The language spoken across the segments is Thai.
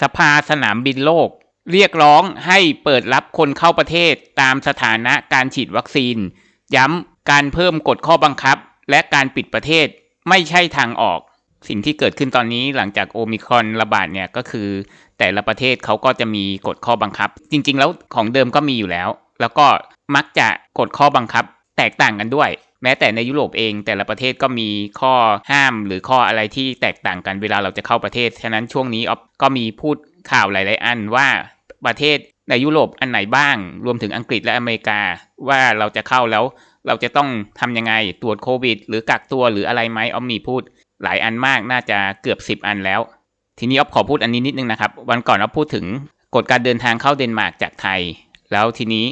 สภาสนามบินโลก เรียกร้องให้เปิดรับคนเข้าประเทศตามสถานะการฉีดวัคซีน ย้ำการเพิ่มกฎข้อบังคับ และการปิดประเทศไม่ใช่ทางออก สิ่งที่เกิดขึ้นตอนนี้หลังจากโอมิครอนระบาดเนี่ยก็คือ แต่ละประเทศเขาก็จะมีกฎข้อบังคับ จริง ๆ แล้วของเดิมก็มีอยู่แล้ว แล้วก็มักจะกฎข้อบังคับแตกต่างกันด้วย แม้แต่ในยุโรปเองแต่ละประเทศก็มีข้อห้ามหรือข้ออะไรที่แตกต่างกันเวลาเราจะเข้าประเทศ ฉะนั้นช่วงนี้ออฟก็มีพูดข่าวหลาย ๆ อันว่าประเทศในยุโรปอันไหนบ้าง รวมถึงอังกฤษและอเมริกา ว่าเราจะเข้าแล้ว เราจะต้องทำยังไงตรวจโควิด หรือกักตัวหรืออะไรไหมออฟมีพูดหลายอันมากน่าจะเกือบ 10 อันแล้ว ทีนี้ออฟขอพูดอันนี้นิดนึงนะครับ วันก่อนออฟพูดถึงกฎการเดินทางเข้าเดนมาร์กจากไทย แล้วทีนี้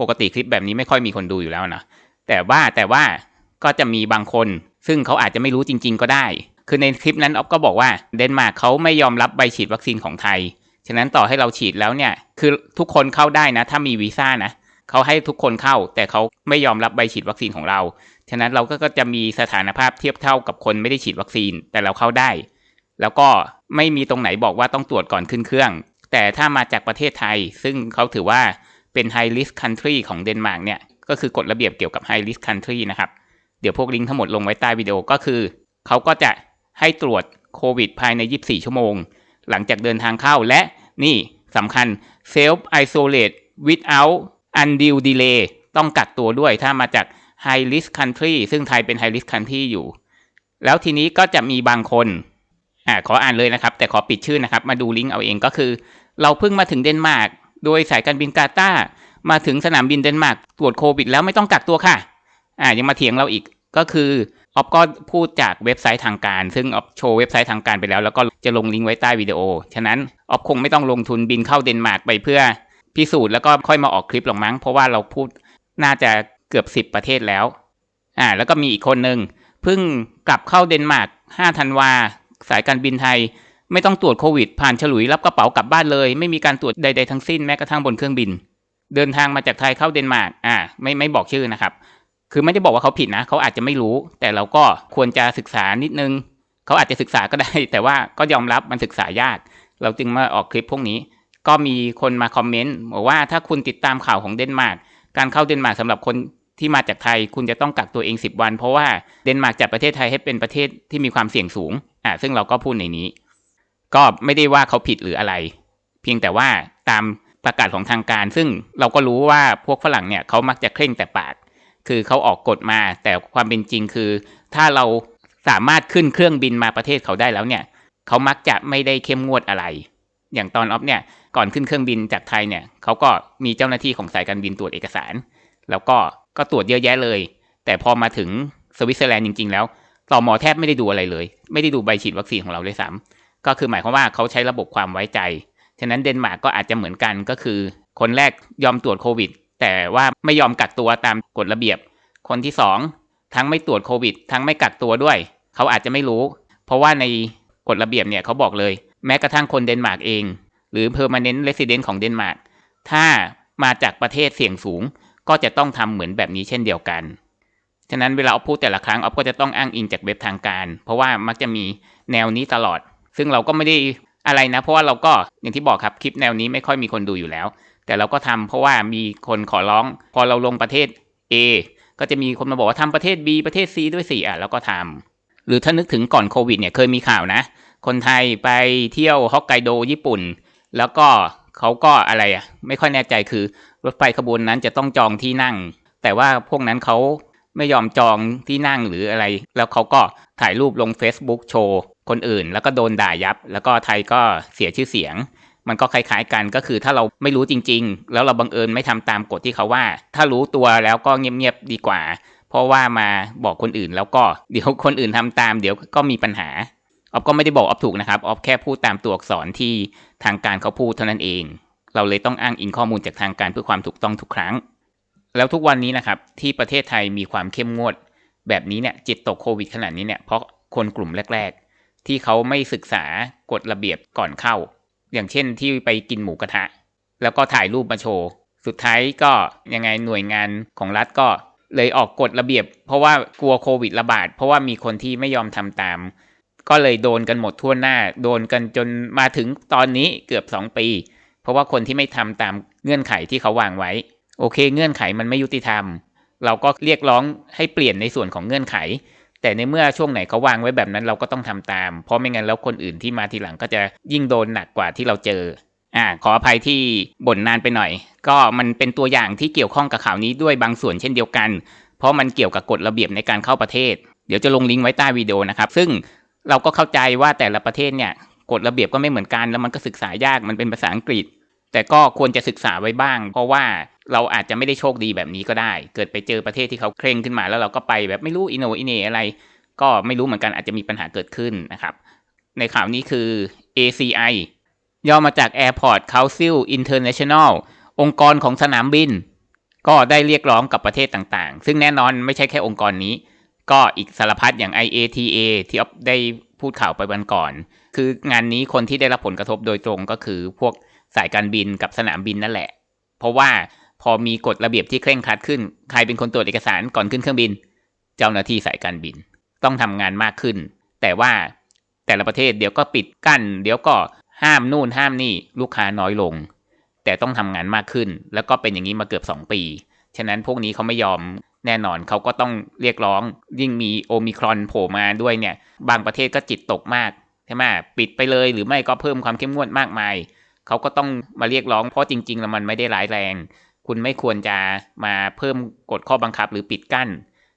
ปกติคลิปแบบนี้ไม่ค่อยมีคนดูอยู่แล้วนะ แต่ว่าแต่ว่าก็จะมีบางคน ซึ่งเขาอาจจะไม่รู้จริง ๆ ก็ได้ คือในคลิปนั้นออฟก็บอกว่าเดนมาร์กเขาไม่ยอมรับใบฉีดวัคซีนของไทย ฉะนั้นต่อให้เราฉีดแล้วเนี่ย คือทุกคนเข้าได้นะ ถ้ามีวีซ่านะเขาให้ทุกคนเข้า แต่เขาไม่ยอมรับใบฉีดวัคซีนของเรา ฉะนั้นเราก็จะมีสถานภาพเทียบเท่ากับคนไม่ได้ฉีดวัคซีน แต่เราเข้าได้ แล้วก็ไม่มีตรงไหนบอกว่าต้องตรวจก่อนขึ้นเครื่อง แต่ถ้ามาจากประเทศไทย ซึ่งเขาถือว่าเป็น high risk country ของเดนมาร์กเนี่ย ก็คือกฎระเบียบเกี่ยวกับ high risk country นะครับ เดี๋ยวพวกลิงก์ทั้งหมดลงไว้ใต้วิดีโอก็คือ เขาก็จะให้ตรวจโควิดภายใน 24 ชั่วโมง หลังจากเดินทางเข้าและนี่สำคัญ self isolate without undue delay ต้องกักตัวด้วยถ้ามาจาก high risk country ซึ่งไทยเป็น high risk country อยู่ แล้วทีนี้ก็จะมีบางคนอ่าขออ่านเลยนะครับ แต่ขอปิดชื่อนะครับ มาดูลิงก์เอาเองก็คือ เราเพิ่งมาถึงเดนมาร์กโดยสายการบินกาตา มาถึงสนามบินเดนมาร์กตรวจโควิด แล้วไม่ต้องกักตัวค่ะ อ่ายังมาเถียงเราอีกก็คือออฟก็พูดจากเว็บไซต์ทางการ ซึ่งออฟโชว์เว็บไซต์ทางการไปแล้ว แล้วก็จะลงลิงก์ไว้ใต้วิดีโอ ฉะนั้นออฟคงไม่ต้องลงทุนบินเข้าเดนมาร์กไปเพื่อพิสูจน์แล้วก็ค่อยมาออกคลิปหรอกมั้ง เพราะว่าเราพูดน่าจะเกือบสิบประเทศแล้ว อ่า แล้วก็มีอีกคนหนึ่งเพิ่งกลับเข้าเดนมาร์ก5ธันวา สายการบินไทย ไม่ต้องตรวจโควิด ผ่านฉลุยรับกระเป๋ากลับบ้านเลย ไม่มีการตรวจใด ๆ ทั้งสิ้นแม้กระทั่งบนเครื่องบิน เดินทางมาจากไทยเข้าเดนมาร์กอ่าไม่ไม่บอกชื่อนะครับ คือไม่ได้บอกว่าเขาผิดนะเขาอาจจะไม่รู้ แต่เราก็ควรจะศึกษานิดนึงเขาอาจจะศึกษาก็ได้ แต่ว่าก็ยอมรับมันศึกษายาก เราจึงมาออกคลิปพวกนี้ ก็มีคนมาคอมเมนต์บอกว่าถ้าคุณติดตามข่าวของเดนมาร์กการเข้าเดนมาร์กสำหรับคนที่มาจากไทยคุณจะต้องกักตัวเอง 10 วัน เพราะว่าเดนมาร์กจัดประเทศไทยให้เป็นประเทศที่มีความเสี่ยงสูงอ่าซึ่งเราก็พูดในนี้ ก็ไม่ได้ว่าเขาผิดหรืออะไร เพียงแต่ว่าตาม ประกาศของทางการ ซึ่งเราก็รู้ว่าพวกฝรั่งเนี่ยเขามักจะเคร่งแต่ปาก คือเขาออกกฎมา แต่ความเป็นจริงคือ ถ้าเราสามารถขึ้นเครื่องบินมาประเทศเขาได้แล้วเนี่ยเขามักจะไม่ได้เข้มงวดอะไร อย่างตอนออฟเนี่ยก่อนขึ้นเครื่องบินจากไทยเนี่ยเขาก็มีเจ้าหน้าที่ของสายการบินตรวจเอกสาร แล้วก็ก็ตรวจเยอะแยะเลย แต่พอมาถึงสวิตเซอร์แลนด์จริงๆแล้วต่อมอแทบไม่ได้ดูอะไรเลย ไม่ได้ดูใบฉีดวัคซีนของเราเลยซ้ำก็คือหมายความว่าเขาใช้ระบบความไว้ใจ ฉะนั้นเดนมาร์กก็อาจจะเหมือนกันก็คือ คนแรกยอมตรวจโควิด แต่ว่าไม่ยอมกักตัวตามกฎระเบียบ คนที่สองทั้งไม่ตรวจโควิด ทั้งไม่กักตัวด้วย เขาอาจจะไม่รู้ เพราะว่าในกฎระเบียบเนี่ยเขาบอกเลย แม้กระทั่งคนเดนมาร์กเอง หรือ permanent resident ของเดนมาร์กถ้ามาจากประเทศเสี่ยงสูง ก็จะต้องทำเหมือนแบบนี้เช่นเดียวกันฉะนั้นเวลาออฟพูดแต่ละครั้งออฟก็จะต้องอ้างอิงจากเว็บทางการ เพราะว่ามักจะมีแนวนี้ตลอด ซึ่งเราก็ไม่ได้ อะไรนะ เพราะว่าเราก็อย่างที่บอกครับคลิปแนวนี้ไม่ค่อยมีคนดูอยู่แล้ว แต่เราก็ทำเพราะว่ามีคนขอร้อง พอเราลงประเทศ A ก็จะมีคนมาบอกว่าทำประเทศ B ประเทศ C ด้วยสิอะแล้วก็ทำหรือถ้านึกถึงก่อนโควิดเนี่ยเคยมีข่าวนะ คนไทยไปเที่ยวฮอกไกโดญี่ปุ่น แล้วก็เขาก็อะไรอะไม่ค่อยแน่ใจคือรถไฟขบวนนั้นจะต้องจองที่นั่ง แต่ว่าพวกนั้นเขาไม่ยอมจองที่นั่งหรืออะไร แล้วเขาก็ถ่ายรูปลง Facebook โชว์ คนอื่น แล้วก็โดนด่ายับ แล้วก็ไทยก็เสียชื่อเสียง มันก็คล้ายๆกันก็คือถ้าเราไม่รู้จริง ๆ แล้วเราบังเอิญไม่ทำตามกฎที่เขาว่า ถ้ารู้ตัวแล้วก็เงียบๆดีกว่า เพราะว่ามาบอกคนอื่นแล้วก็เดี๋ยวคนอื่นทำตาม เดี๋ยวก็มีปัญหาออฟก็ไม่ได้บอกออฟถูกนะครับออฟแค่พูดตามตัวอักษรที่ทางการเขาพูดเท่านั้นเอง เราเลยต้องอ้างอิงข้อมูลจากทางการเพื่อความถูกต้องทุกครั้ง แล้วทุกวันนี้นะครับที่ประเทศไทยมีความเข้มงวด แบบนี้เนี่ยจิตตกโควิดขนาดนี้เนี่ยเพราะคนกลุ่มแรก ๆ ที่เขาไม่ศึกษากฎระเบียบก่อนเข้า อย่างเช่นที่ไปกินหมูกระทะ แล้วก็ถ่ายรูปมาโชว์ สุดท้ายก็ยังไงหน่วยงานของรัฐก็เลยออกกฎระเบียบ เพราะว่ากลัวโควิดระบาด เพราะว่ามีคนที่ไม่ยอมทำตาม ก็เลยโดนกันหมดทั่วหน้า โดนกันจนมาถึงตอนนี้เกือบ 2 ปี เพราะว่าคนที่ไม่ทำตามเงื่อนไขที่เขาวางไว้ โอเค เงื่อนไขมันไม่ยุติธรรม เราก็เรียกร้องให้เปลี่ยนในส่วนของเงื่อนไข แต่ในเมื่อช่วงไหนเขาวางไว้แบบนั้นเราก็ต้องทำตาม เพราะไม่งั้นแล้วคนอื่นที่มาทีหลังก็จะยิ่งโดนหนักกว่าที่เราเจออ่าขออภัยที่บ่นนานไปหน่อย ก็มันเป็นตัวอย่างที่เกี่ยวข้องกับข่าวนี้ด้วยบางส่วนเช่นเดียวกัน เพราะมันเกี่ยวกับกฎระเบียบในการเข้าประเทศ เดี๋ยวจะลงลิงก์ไว้ใต้วิดีโอนะครับ ซึ่งเราก็เข้าใจว่าแต่ละประเทศเนี่ยกฎระเบียบก็ไม่เหมือนกัน แล้วมันก็ศึกษายากมันเป็นภาษาอังกฤษ แต่ก็ควรจะศึกษาไว้บ้าง เพราะว่าเราอาจจะไม่ได้โชคดีแบบนี้ก็ได้ เกิดไปเจอประเทศที่เขาเคร่งขึ้นมาแล้วเราก็ไปแบบไม่รู้อินโนอินเนอะไร ก็ไม่รู้เหมือนกันอาจจะมีปัญหาเกิดขึ้นนะครับ ในข่าวนี้คือ ACI ย่อมาจาก Airport Council International องค์กรของสนามบิน ก็ได้เรียกร้องกับประเทศต่างๆ ซึ่งแน่นอนไม่ใช่แค่องค์กรนี้ ก็อีกสารพัดอย่าง IATA ที่อ๊อฟได้พูดข่าวไปวันก่อน คืองานนี้คนที่ได้รับผลกระทบโดยตรงก็คือพวก สายการบินกับสนามบินนั่นแหละ เพราะว่าพอมีกฎระเบียบที่เคร่งครัดขึ้น ใครเป็นคนตรวจเอกสารก่อนขึ้นเครื่องบิน เจ้าหน้าที่สายการบิน ต้องทำงานมากขึ้น แต่ว่าแต่ละประเทศเดี๋ยวก็ปิดกั้น เดี๋ยวก็ห้ามนู่นห้ามนี่ลูกค้าน้อยลง แต่ต้องทำงานมากขึ้น แล้วก็เป็นอย่างนี้มาเกือบ 2 ปี ฉะนั้นพวกนี้เขาไม่ยอมแน่นอนเขาก็ต้องเรียกร้อง ยิ่งมีโอมิครอนโผล่มาด้วยเนี่ย บางประเทศก็จิตตกมากใช่ไหมปิดไปเลยหรือไม่ก็เพิ่มความเข้มงวดมากมาย เขาก็ต้องมาเรียกร้องเพราะจริง ๆ แล้วมันไม่ได้ร้ายแรง คุณไม่ควรจะมาเพิ่มกฎข้อบังคับหรือปิดกั้น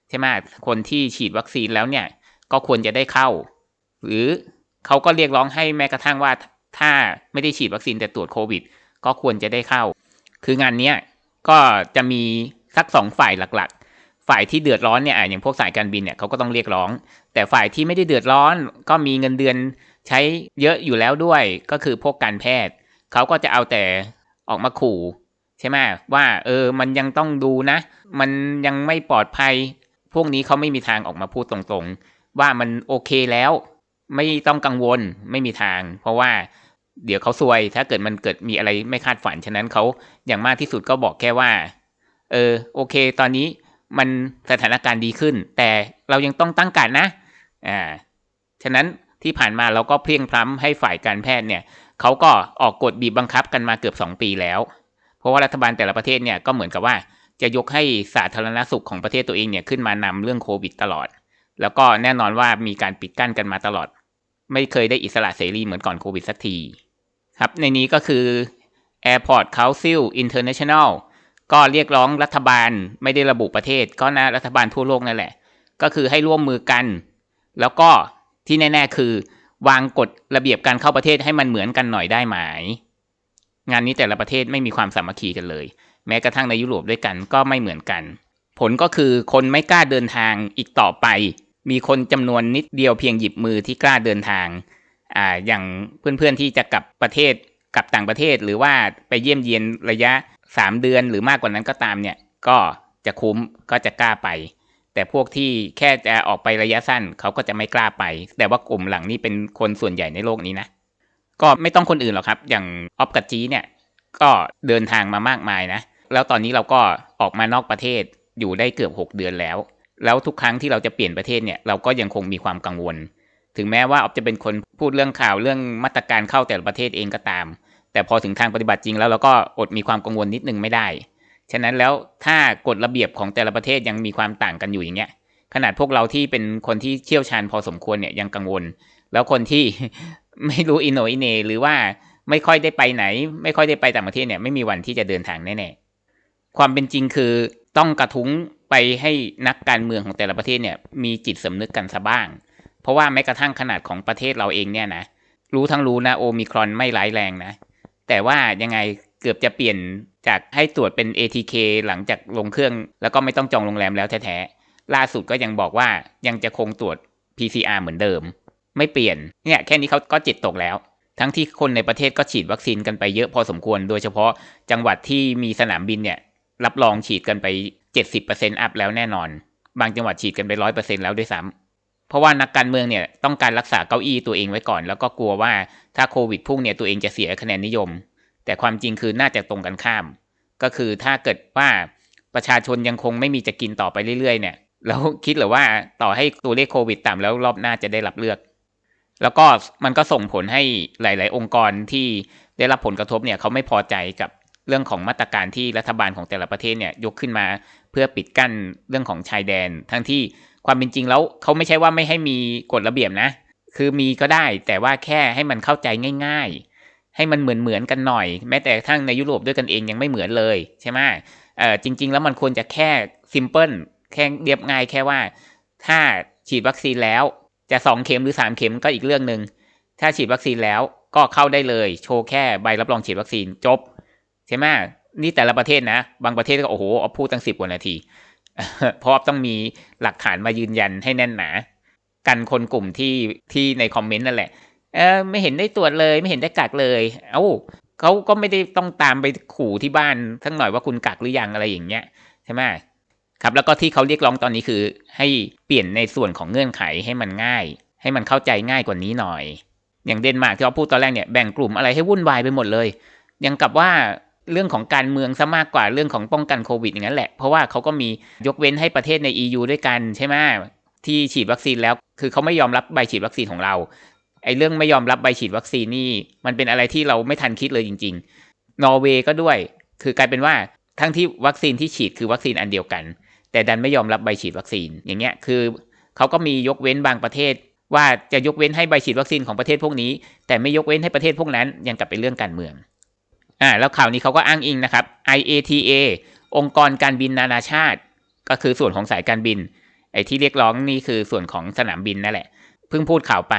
ใช่ไหมคนที่ฉีดวัคซีนแล้วเนี่ย ก็ควรจะได้เข้า หรือเขาก็เรียกร้องให้แม้กระทั่งว่าถ้าไม่ได้ฉีดวัคซีนแต่ตรวจโควิด ก็ควรจะได้เข้า คืองานเนี้ยก็จะมีสักสองฝ่ายหลักๆ ฝ่ายที่เดือดร้อนเนี่ยอย่างพวกสายการบินเนี่ยเขาก็ต้องเรียกร้อง แต่ฝ่ายที่ไม่ได้เดือดร้อนก็มีเงินเดือนใช้เยอะอยู่แล้วด้วย ก็คือพวกการแพทย์ เขาก็จะเอาแต่ออกมาขู่ใช่ไหมว่าเออมันยังต้องดูนะ มันยังไม่ปลอดภัย พวกนี้เขาไม่มีทางออกมาพูดตรงๆ ว่ามันโอเคแล้ว ไม่ต้องกังวลไม่มีทาง เพราะว่าเดี๋ยวเขาซวย ถ้าเกิดมันเกิดมีอะไรไม่คาดฝันฉะนั้นเขาอย่างมากที่สุดก็บอกแค่ว่า เออโอเค ตอนนี้มันสถานการณ์ดีขึ้น แต่เรายังต้องตั้งการนะอ่าฉะนั้นที่ผ่านมาเราก็เพียงพล้ำให้ฝ่ายการแพทย์เนี่ย เขาก็ออกกฎบีบบังคับกันมาเกือบ 2 ปีแล้ว เพราะว่ารัฐบาลแต่ละประเทศเนี่ยก็เหมือนกับว่าจะยกให้สาธารณสุขของประเทศตัวเองเนี่ยขึ้นมานำเรื่องโควิดตลอด แล้วก็แน่นอนว่ามีการปิดกั้นกันมาตลอด ไม่เคยได้อิสระเสรีเหมือนก่อนโควิดสักที ครับ ในนี้ก็คือ Airport Council International ก็เรียกร้องรัฐบาลไม่ได้ระบุประเทศ ก็นะรัฐบาลทั่วโลกนั่นแหละ ก็คือให้ร่วมมือกัน แล้วก็ที่แน่ ๆ คือ วางกฎระเบียบการเข้าประเทศให้มันเหมือนกันหน่อยได้ไหมงานนี้แต่ละประเทศไม่มีความสามัคคีกันเลย แม้กระทั่งในยุโรปด้วยกันก็ไม่เหมือนกัน ผลก็คือคนไม่กล้าเดินทางอีกต่อไป มีคนจำนวนนิดเดียวเพียงหยิบมือที่กล้าเดินทางอ่าอย่างเพื่อนๆที่จะกลับประเทศกลับต่างประเทศหรือว่าไปเยี่ยมเยียนระยะ 3 เดือนหรือมากกว่านั้นก็ตามเนี่ยก็จะคุ้มก็จะกล้าไป แต่พวกที่แค่จะออกไประยะสั้นเขาก็จะไม่กล้าไป แต่ว่ากลุ่มหลังนี้เป็นคนส่วนใหญ่ในโลกนี้นะ ก็ไม่ต้องคนอื่นหรอกครับ อย่างออฟกับจีเนี่ยก็เดินทางมามากมายนะ แล้วตอนนี้เราก็ออกมานอกประเทศอยู่ได้เกือบ 6 เดือนแล้ว แล้วทุกครั้งที่เราจะเปลี่ยนประเทศเนี่ยเราก็ยังคงมีความกังวล ถึงแม้ว่าออฟจะเป็นคนพูดเรื่องข่าวเรื่องมาตรการเข้าแต่ละประเทศเองก็ตาม แต่พอถึงทางปฏิบัติจริงแล้วเราก็อดมีความกังวลนิดนึงไม่ได้ ฉะนั้นแล้วถ้ากฎระเบียบของแต่ละประเทศยังมีความต่างกันอยู่อย่างเงี้ยขนาดพวกเราที่เป็นคนที่เชี่ยวชาญพอสมควรเนี่ยยังกังวล แล้วคนที่ไม่รู้อินโนอินเนหรือว่าไม่ค่อยได้ไปไหน ไม่ค่อยได้ไปต่างประเทศเนี่ยไม่มีวันที่จะเดินทางแน่ๆความเป็นจริงคือต้องกระทุ้งไปให้นักการเมืองของแต่ละประเทศเนี่ยมีจิตสำนึกกันซะบ้าง เพราะว่าแม้กระทั่งขนาดของประเทศเราเองเนี่ยนะรู้ทั้งรู้นะโอมิครอนไม่ร้ายแรงนะ แต่ว่ายังไง เกือบจะเปลี่ยนจากให้ตรวจเป็น ATK หลังจากลงเครื่อง แล้วก็ไม่ต้องจองโรงแรมแล้วแท้ๆล่าสุดก็ยังบอกว่ายังจะคงตรวจ PCR เหมือนเดิม ไม่เปลี่ยนเนี่ยแค่นี้เขาก็จิตตกแล้ว ทั้งที่คนในประเทศก็ฉีดวัคซีนกันไปเยอะพอสมควร โดยเฉพาะจังหวัดที่มีสนามบินเนี่ยรับรองฉีดกันไป 70%อัพแล้วแน่นอน บางจังหวัดฉีดกันไป 100%แล้วด้วยซ้ำเพราะว่านักการเมืองเนี่ยต้องการรักษาเก้าอี้ตัวเองไว้ก่อน แล้วก็กลัวว่าถ้าโควิดพุ่งเนี่ยตัวเองจะเสียคะแนนนิยม แต่ความจริงคือน่าจะตรงกันข้าม ก็คือถ้าเกิดว่าประชาชนยังคงไม่มีจะกินต่อไปเรื่อยๆ เนี่ยแล้วคิดหรือว่าต่อให้ตัวเลขโควิดต่ำแล้วรอบหน้าจะได้รับเลือก แล้วก็มันก็ส่งผลให้หลาย ๆ องค์กรที่ได้รับผลกระทบเนี่ยเขาไม่พอใจกับเรื่องของมาตรการที่รัฐบาลของแต่ละประเทศเนี่ยยกขึ้นมาเพื่อปิดกั้นเรื่องของชายแดน ทั้งที่ความเป็นจริงแล้วเขาไม่ใช่ว่าไม่ให้มีกฎระเบียบนะ คือมีก็ได้แต่ว่าแค่ให้มันเข้าใจง่าย ๆ ให้มันเหมือนเหมือนๆกันหน่อย แม้แต่ทั้งในยุโรปด้วยกันเองยังไม่เหมือนเลยใช่ไหมเออจริง ๆ แล้วมันควรจะแค่ซิมเพิลแค่เรียบง่ายแค่ว่า ถ้าฉีดวัคซีนแล้วจะสองเข็มหรือสามเข็มก็อีกเรื่องหนึ่งถ้าฉีดวัคซีนแล้วก็เข้าได้เลย โชว์แค่ใบรับรองฉีดวัคซีนจบใช่ไหมนี่แต่ละประเทศนะ บางประเทศก็โอ้โหเอาพูดตั้งสิบกว่านาทีเพราะต้องมีหลักฐานมายืนยันให้แน่นหนา กันคนกลุ่มที่ที่ในคอมเมนต์นั่นแหละ เออไม่เห็นได้ตรวจเลย ไม่เห็นได้กักเลย เอ้าเขาก็ไม่ได้ต้องตามไปขู่ที่บ้านทั้งหน่อยว่าคุณกักหรือยังอะไรอย่างเงี้ยใช่ไหมครับแล้วก็ที่เขาเรียกร้องตอนนี้คือ ให้เปลี่ยนในส่วนของเงื่อนไขให้มันง่าย ให้มันเข้าใจง่ายกว่านี้หน่อย อย่างเดนมาร์กที่เขาพูดตอนแรกเนี่ยแบ่งกลุ่มอะไรให้วุ่นวายไปหมดเลยยังกับว่าเรื่องของการเมืองซะมากกว่าเรื่องของป้องกันโควิดอย่างนั้นแหละ เพราะว่าเขาก็มียกเว้นให้ประเทศใน EU ด้วยกันใช่ไหมที่ฉีดวัคซีนแล้ว คือเขาไม่ยอมรับใบฉีดวัคซีนของเรา ไอ้เรื่องไม่ยอมรับใบฉีดวัคซีนนี่ มันเป็นอะไรที่เราไม่ทันคิดเลยจริง ๆ นอร์เวย์ก็ด้วย คือกลายเป็นว่าทั้งที่วัคซีนที่ฉีดคือวัคซีนอันเดียวกัน แต่ดันไม่ยอมรับใบฉีดวัคซีน อย่างเงี้ย คือเขาก็มียกเว้นบางประเทศ ว่าจะยกเว้นให้ใบฉีดวัคซีนของประเทศพวกนี้ แต่ไม่ยกเว้นให้ประเทศพวกนั้น ยังกลับเป็นเรื่องการเมือง อ่า แล้วข่าวนี้เขาก็อ้างอิงนะครับ IATA องค์กรการบินนานาชาติ ก็คือส่วนของสายการบิน ไอ้ที่เรียกร้องนี่คือส่วนของสนามบินนั่นแหละ เพิ่งพูดข่าวไป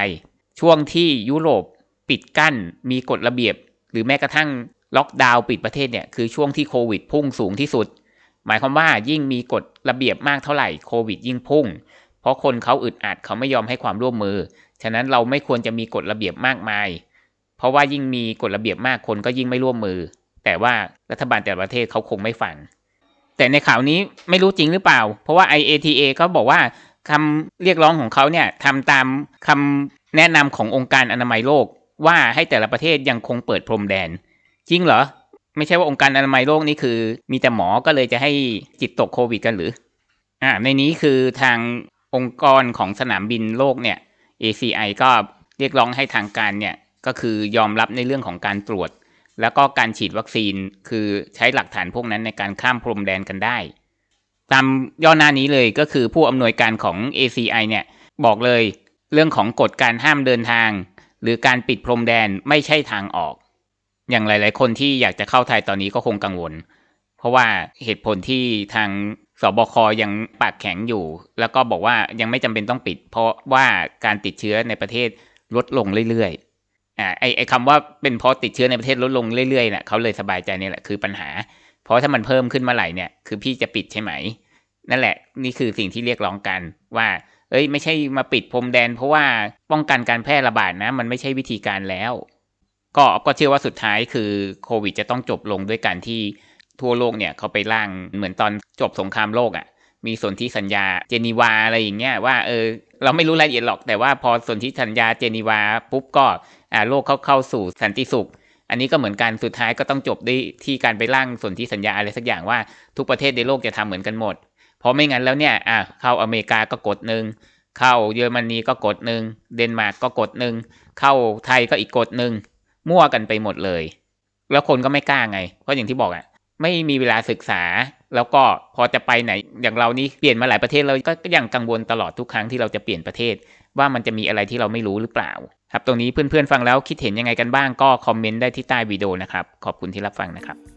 ช่วงที่ยุโรปปิดกั้นมีกฎระเบียบ หรือแม้กระทั่งล็อกดาวน์ปิดประเทศเนี่ยคือช่วงที่โควิดพุ่งสูงที่สุด หมายความว่ายิ่งมีกฎระเบียบมากเท่าไหร่โควิดยิ่งพุ่ง เพราะคนเขาอึดอัดเขาไม่ยอมให้ความร่วมมือ ฉะนั้นเราไม่ควรจะมีกฎระเบียบมากมาย เพราะว่ายิ่งมีกฎระเบียบมากคนก็ยิ่งไม่ร่วมมือ แต่ว่ารัฐบาลแต่ละประเทศเขาคงไม่ฟังแต่ในข่าวนี้ไม่รู้จริงหรือเปล่า เพราะว่า IATA เขาบอกว่าคำเรียกร้องของเขาเนี่ยทำตามคำ แนะนำขององค์การอนามัยโลกว่าให้แต่ละประเทศยังคงเปิดพรมแดน จริงเหรอ ไม่ใช่ว่าองค์การอนามัยโลกนี่คือ มีแต่หมอก็เลยจะให้จิตตกโควิดกันหรืออ่าในนี้คือทางองค์กรของสนามบินโลกเนี่ย ACI ก็เรียกร้องให้ทางการเนี่ยก็คือยอมรับในเรื่องของการตรวจ แล้วก็การฉีดวัคซีนคือใช้หลักฐานพวกนั้นในการข้ามพรมแดนกันได้ ตามย่อหน้านี้เลยก็คือผู้อำนวยการของ ACI เนี่ยบอกเลย เรื่องของกฎการห้ามเดินทาง หรือการปิดพรมแดนไม่ใช่ทางออก อย่างหลาย ๆ คนที่อยากจะเข้าไทยตอนนี้ก็คงกังวล เพราะว่าเหตุผลที่ทางสบคยังปากแข็งอยู่ แล้วก็บอกว่ายังไม่จำเป็นต้องปิด เพราะว่าการติดเชื้อในประเทศลดลงเรื่อยๆอ่าไอไอคำว่าเป็นเพราะติดเชื้อในประเทศลดลงเรื่อยๆนะ่ะเขาเลยสบายใจนี่แหละคือปัญหา เพราะถ้ามันเพิ่มขึ้นเมื่อไหร่เนี่ยคือพี่จะปิดใช่ไหม นั่นแหละ นี่คือสิ่งที่เรียกร้องกันว่า เอ้ยไม่ใช่มาปิดพรมแดน เพราะว่าป้องกันการแพร่ระบาดนะ มันไม่ใช่วิธีการแล้ว ก็ก็เชื่อว่าสุดท้ายคือโควิดจะต้องจบลงด้วยการที่ทั่วโลกเนี่ยเขาไปร่างเหมือนตอนจบสงครามโลกอะ่ะ มีสนธิสัญญาเจนีวาอะไรอย่างเงี้ยว่าเออเราไม่รู้รายละเอียดหรอกแต่ว่าพอสนธิสัญญาเจนีวาปุ๊บก็อ่าโลกเขาเข้าสู่สันติสุข อันนี้ก็เหมือนกันสุดท้ายก็ต้องจบด้วยที่การไปร่างสนธิสัญญาอะไรสักอย่างว่าทุกประเทศในโลกจะทำเหมือนกันหมด เพราะไม่งั้นแล้วเนี่ยอะเข้าอเมริกาก็กดหนึ่งเข้าเยอรมนีก็กดหนึ่งเดนมาร์กก็กดหนึ่งเข้าไทยก็อีกกดหนึ่งมั่วกันไปหมดเลย แล้วคนก็ไม่กล้าไง เพราะอย่างที่บอกอะไม่มีเวลาศึกษา แล้วก็พอจะไปไหน อย่างเรานี่เปลี่ยนมาหลายประเทศเราก็ยังกังวลตลอดทุกครั้งที่เราจะเปลี่ยนประเทศ ว่ามันจะมีอะไรที่เราไม่รู้หรือเปล่า ครับตรงนี้เพื่อนๆฟังแล้วคิดเห็นยังไงกันบ้างก็คอมเมนต์ได้ที่ใต้วิดีโอนะครับขอบคุณที่รับฟังนะครับ